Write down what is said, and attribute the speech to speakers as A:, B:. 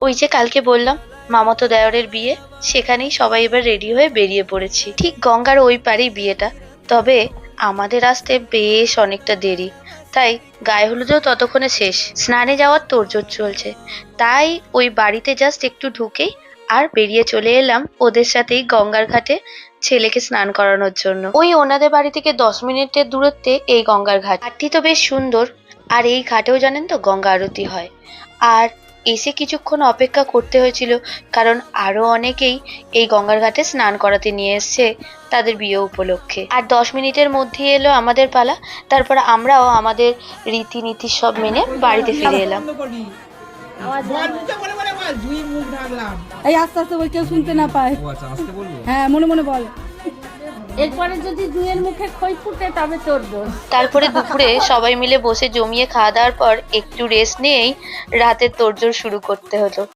A: ওই যে কালকে বললাম, মামাতো দেওরের বিয়ে, সেখানেই সবাই এবার রেডি হয়ে বেরিয়ে পড়েছি। ঠিক গঙ্গার ওই পারেই বিয়েটা। তবে আমাদের আসতে বেশ অনেকটা দেরি। তাই গায়ে হলুদও ততক্ষণে শেষ। স্নানে যাওয়ার তোড়জোড় চলছে। তাই ওই বাড়িতে জাস্ট একটু ঢুকেই আর বেরিয়ে চলে এলাম ওদের সাথেই গঙ্গার ঘাটে ছেলেকে স্নান করানোর জন্য। ওই ওনাদের বাড়ি থেকে দশ মিনিটের দূরত্বে এই গঙ্গার ঘাট। ঘাটটি তো বেশ সুন্দর। আর এই ঘাটেও জানেন তো গঙ্গা আরতি হয়। আর এসে কিছুক্ষণ অপেক্ষা করতে হয়েছিল কারণ আরও অনেকেই এই গঙ্গার ঘাটে স্নান করাতে নিয়ে এসছে তাদের বিয়ে উপলক্ষে। আর দশ মিনিটের মধ্যে এলো আমাদের পালা তারপর আমরাও আমাদের রীতিনীতি সব মেনে বাড়িতে ফিরে এলাম।
B: এই আস্তে আস্তে বল কেউ শুনতে না পায়।
C: ও আচ্ছা আসতে বলব?
B: হ্যাঁ মনে মনে বল।
D: এরপরে যদি দুয়ের মুখে খই ফুটে, তবে তোর দোষ।
A: তারপরে দুপুরে সবাই মিলে বসে জমিয়ে খাওয়া দাওয়ার পর একটু রেস্ট নিয়েই রাতের তোড়জোড় শুরু করতে হলো।